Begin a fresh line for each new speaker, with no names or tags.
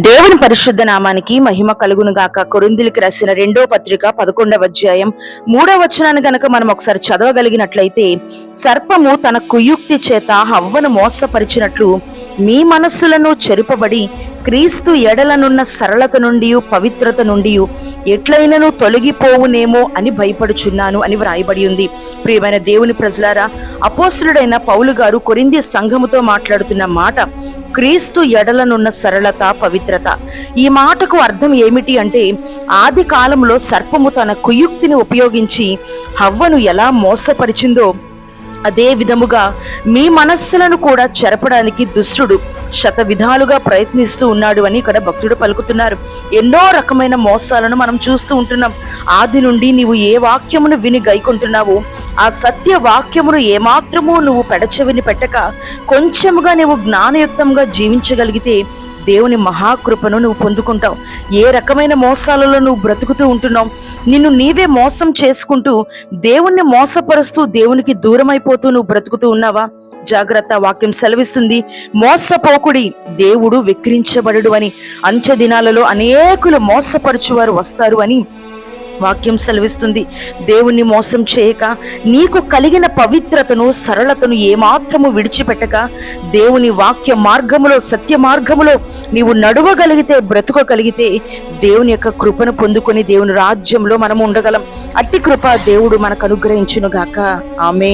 దేవుని పరిశుద్ధ నామానికి మహిమ కలుగును గాక. కొరిందులకి రాసిన రెండో పత్రిక పదకొండవ అధ్యాయం మూడవ వచనాన్ని గనక మనం ఒకసారి చదవగలిగినట్లయితే సర్పము తన కుయుక్తి చేత హవ్వను మోసపరిచినట్లు మీ మనస్సులను చెరుపబడి క్రీస్తు ఎడలనున్న సరళత నుండి పవిత్రత నుండి ఎట్లయినను తొలగిపోవునేమో అని భయపడుచున్నాను అని వ్రాయబడి ఉంది. ప్రియమైన దేవుని ప్రజలారా అపోసులుడైన పౌలు గారు కొరింది సంఘముతో మాట్లాడుతున్న మాట క్రీస్తు ఎడలనున్న సరళత పవిత్రత. ఈ మాటకు అర్థం ఏమిటి అంటే ఆది కాలంలో సర్పము తన కుయుక్తిని ఉపయోగించి హవ్వను ఎలా మోసపరిచిందో అదే విధముగా మీ మనస్సులను కూడా చెరపడానికి దుష్టుడు శత విధాలుగా ప్రయత్నిస్తూ ఉన్నాడు అని ఇక్కడ భక్తుడు పలుకుతున్నారు. ఎన్నో రకమైన మోసాలను మనం చూస్తూ ఉంటున్నాం. ఆది నుండి నీవు ఏ వాక్యమును విని గైకొంటున్నావో? ఆ సత్య వాక్యమును ఏమాత్రము నువ్వు పెడచెవిని పెట్టక కొంచెముగా నువ్వు జ్ఞానయుక్తంగా జీవించగలిగితే దేవుని మహాకృపను నువ్వు పొందుకుంటావు. ఏ రకమైన మోసాలలో నువ్వు బ్రతుకుతూ ఉంటున్నావు? నిన్ను నీవే మోసం చేసుకుంటూ దేవుణ్ణి మోసపరుస్తూ దేవునికి దూరమైపోతూ నువ్వు బ్రతుకుతూ ఉన్నావా? జాగ్రత్త వాక్యం సెలవిస్తుంది. మోసపోకుడి దేవుడు విక్రించబడడు అని. అంచె దినాలలో అనేకులు మోసపరుచువారు వస్తారు అని వాక్యం సెలవిస్తుంది. దేవుణ్ణి మోసం చేయక నీకు కలిగిన పవిత్రతను సరళతను ఏమాత్రము విడిచిపెట్టక దేవుని వాక్య మార్గములో సత్య మార్గములో నీవు నడవగలిగితే బ్రతుకగలిగితే దేవుని యొక్క కృపను పొందుకొని దేవుని రాజ్యంలో మనము ఉండగలం. అట్టి కృప దేవుడు మనకు అనుగ్రహించును గాక ఆమె